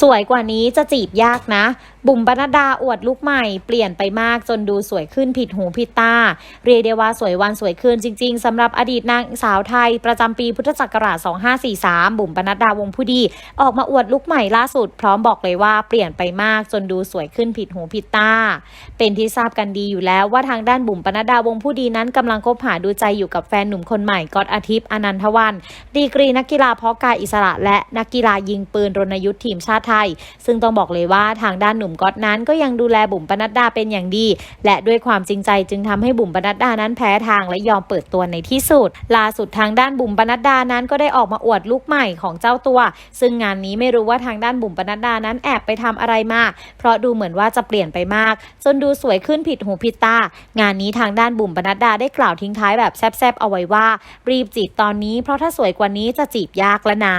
สวยกว่านี้จะจีบยากนะ บุ๋มปนัดาอวดลุกใหม่ เปลี่ยนไปมากจนดูสวยขึ้นผิดหูผิดตา เรียกได้ว่าสวยวันสวยคืนจริง ๆสำหรับอดีตนางสาวไทย ประจำปีพุทธศักราช 2543 บุ๋มปนัดดาวงผู้ดี ออกมาอวดลุกใหม่ล่าสุด พร้อมบอกเลยว่าเปลี่ยนไปมากจนดูสวยขึ้นผิดหูผิดตา เป็นที่ทราบกันดีอยู่แล้วว่าทางด้านบุ๋มปนัดดาวงผู้ดีนั้นกำลังคบหาดูใจอยู่กับแฟนหนุ่มคนใหม่ก๊อตอาทิตย์อนันทวัน ดีกรีนักกีฬาเพาะกายอิสระ และนักกีฬายิงปืนรณยุทธ์ทีมชาติไทย ซึ่งต้องบอกเลยว่าทางด้านหนุ่มก๊อตนั้นก็ยังดูแลบุ๋มปนัดดาเป็นอย่างดี และด้วยความจริงใจจึงทำให้บุ๋มปนัดดานั้นแพ้ทางและยอมเปิดตัวในที่สุด ล่าสุดทางด้านบุ๋มปนัดดานั้นก็ได้ออกมาอวดลูกใหม่ของเจ้าตัว ซึ่งงานนี้ไม่รู้ว่าทางด้านบุ๋มปนัดดานั้นแอบไปทำอะไรมา เพราะดูเหมือนว่าจะเปลี่ยนไปมาก จนดูสวยขึ้นผิดหูผิดตา งานนี้ทางด้านบุ๋มปนัดดาได้กล่าวทิ้งท้ายแบบแซบๆเอาไว้ว่า รีบจีบตอนนี้ เพราะถ้าสวยกว่านี้จะจีบยากแล้วนะ